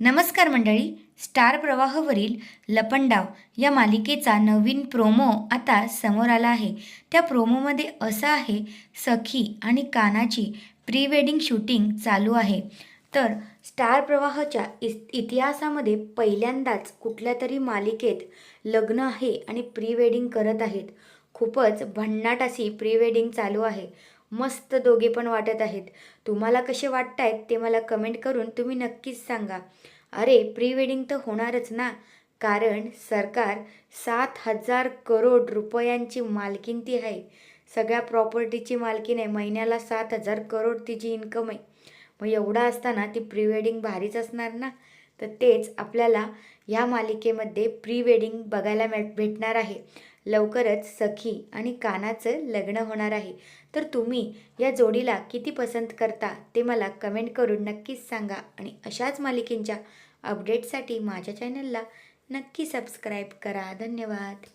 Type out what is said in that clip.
नमस्कार मंडळी. स्टार प्रवाहवरील लपंडाव या मालिकेचा नवीन प्रोमो आता समोर आला आहे. त्या प्रोमोमध्ये असं आहे सखी आणि कानाची प्री वेडिंग शूटिंग चालू आहे. तर स्टार प्रवाहाच्या इस इतिहासामध्ये पहिल्यांदाच कुठल्या तरी मालिकेत लग्न आहे आणि प्री वेडिंग करत आहेत. खूपच भन्नाट अशी प्री वेडिंग चालू आहे. मस्त दोघे पण वाटत आहेत. तुम्हाला कसे वाटत आहेत ते मला कमेंट करून तुम्ही नक्कीच सांगा. अरे प्री वेडिंग तर होणारच ना. कारण सरकार सात हजार करोड रुपयांची मालकीन ती आहे. सगळ्या प्रॉपर्टीची मालकीन आहे. महिन्याला सात हजार करोड तिची इन्कम आहे. मग एवढा असताना ती प्री वेडिंग भारीच असणार ना? तर तेच आपल्याला ह्या मालिकेमध्ये प्री वेडिंग बघायला मिळ भेटणार आहे. लवकरच सखी आणि कानाचं लग्न होणार आहे. तर तुम्ही या जोडीला किती पसंत करता ते मला कमेंट करून नक्कीच सांगा आणि अशाच मालिकेंच्या अपडेटसाठी माझ्या चॅनलला नक्की सबस्क्राईब करा. धन्यवाद.